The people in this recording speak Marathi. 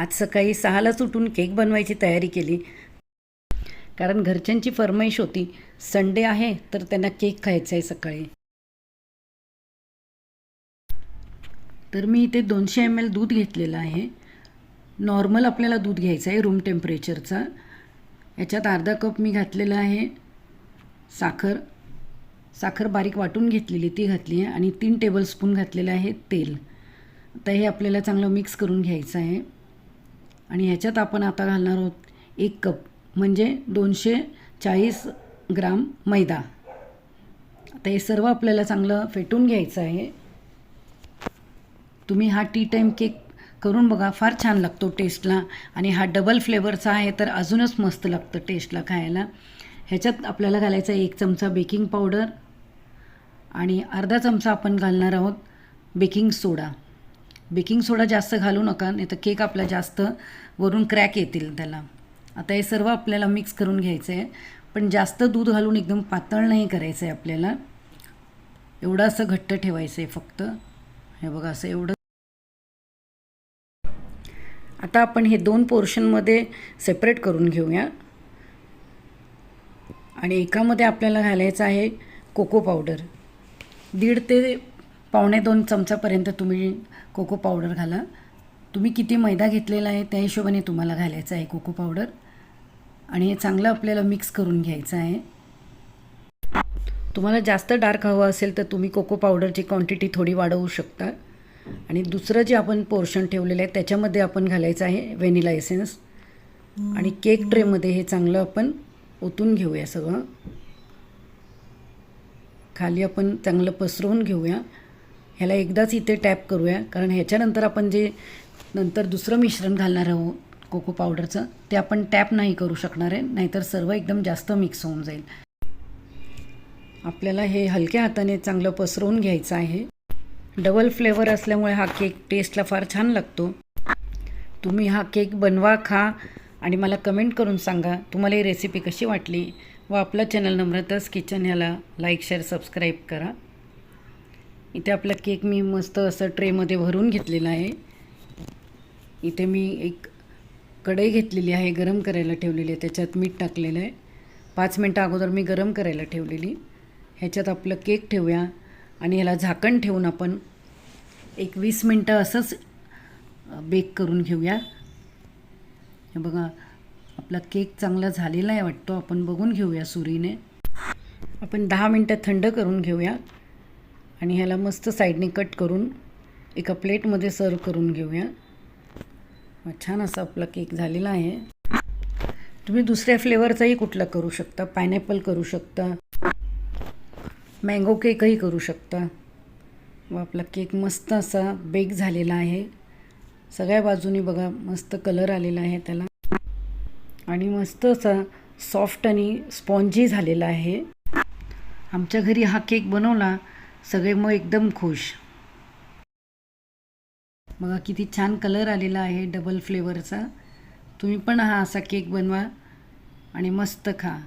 आज सकाळी सहालाच उठून केक बनवायची तयारी केली. कारण घरच्यांची फरमाईश होती संडे आहे तर त्यांना केक खायचा आहे सकाळी. तर मी इथे दोनशे एम एल दूध घेतलेलं आहे. नॉर्मल आपल्याला दूध घ्यायचं आहे रूम टेम्परेचरचा. याच्यात अर्धा कप मी घातलेला आहे साखर. साखर बारीक वाटून घेतलेली ती घातली आहे आणि तीन टेबलस्पून घातलेलं आहे तेल. आता हे आपल्याला चांगलं मिक्स करून घ्यायचं आहे. आणि ह्याच्यात आपण आता घालणार आहोत एक कप म्हणजे दोनशे चाळीस ग्राम मैदा. आता हे सर्व आपल्याला चांगलं फेटून घ्यायचं आहे. तुम्ही हा टी टाईम केक करून बघा फार छान लागतो टेस्टला. आणि हा डबल फ्लेवरचा आहे तर अजूनच मस्त लागतं टेस्टला खायला. ह्याच्यात आपल्याला घालायचा एक चमचा बेकिंग पावडर. आणि अर्धा चमचा आपण घालणार आहोत बेकिंग सोडा. बेकिंग सोडा जास्त घालू नका नाही तर केक आपला जास्त वरून क्रॅक येतील त्याला. आता हे सर्व आपल्याला मिक्स करून घ्यायचं आहे पण जास्त दूध घालून एकदम पातळ नाही करायचं आहे आपल्याला. एवढं असं घट्ट ठेवायचं आहे फक्त. हे बघा असं एवढं. आता आपण हे दोन पोर्शनमध्ये सेपरेट करून घेऊया. आणि एकामध्ये आपल्याला घालायचं आहे कोको पावडर दीड ते पावणे दोन चमचापर्यंत तुम्ही कोको पावडर घाला. तुम्ही किती मैदा घेतलेला आहे त्या हिशोबाने तुम्हाला घालायचं आहे कोको पावडर. आणि हे चांगलं आपल्याला मिक्स करून घ्यायचं आहे. तुम्हाला जास्त डार्क हवं असेल तर तुम्ही कोको पावडरची क्वांटिटी थोडी वाढवू शकता. आणि दुसरं जे आपण पोर्शन ठेवलेलं आहे त्याच्यामध्ये आपण घालायचं आहे व्हॅनिला एसेन्स आणि केक ट्रेमध्ये हे चांगलं आपण ओतून घेऊया सगळं. खाली आपण चांगलं पसरवून घेऊया. ह्याला एकदाच इथे टॅप करूया. कारण ह्याच्यानंतर आपण जे नंतर दुसरं मिश्रण घालणार आहोत कोको पावडरचं ते आपण टॅप नाही करू शकणार आहे. नाहीतर सर्व एकदम जास्त मिक्स होऊन जाईल. आपल्याला हे हलक्या हाताने चांगलं पसरवून घ्यायचं आहे. डबल फ्लेवर असल्यामुळे हा केक टेस्टला फार छान लागतो. तुम्ही हा केक बनवा खा आणि मला कमेंट करून सांगा तुम्हाला ही रेसिपी कशी वाटली व आपला चॅनल नम्रताच किचन ह्याला लाईक शेअर सबस्क्राईब करा. इथे आपला केक मी मस्त असं ट्रेमध्ये भरून घेतलेला आहे. इथे मी एक कढई घेतलेली आहे गरम करायला ठेवलेली आहे. त्याच्यात मीठ टाकलेलं आहे. पाच मिनटं अगोदर मी गरम करायला ठेवलेली. ह्याच्यात आपलं केक ठेवूया आणि ह्याला झाकण ठेवून आपण एक वीस मिनटं असंच बेक करून घेऊया. हे बघा आपला केक चांगला झालेला आहे वाटतो. आपण बघून घेऊया सुरीने. आपण दहा मिनटं थंड करून घेऊया. आणि ह्याला मस्त साईडने कट करून एका प्लेटमध्ये सर्व करून घेऊया. छान असा आपला केक झालेला आहे. तुम्ही दुसऱ्या फ्लेवरचाही कुठला करू शकता. पायनॅपल करू शकता. मँगो केकही करू शकता. व आपला केक मस्त असा बेक झालेला आहे. सगळ्या बाजूनी बघा मस्त कलर आलेला आहे त्याला. आणि मस्त असा सॉफ्ट आणि स्पॉन्जी झालेला आहे. आमच्या घरी हा केक बनवला सगळे मग एकदम खुश. बघा किती छान कलर आलेला आहे डबल फ्लेवरचा. तुम्ही पण हा असा केक बनवा आणि मस्त खा.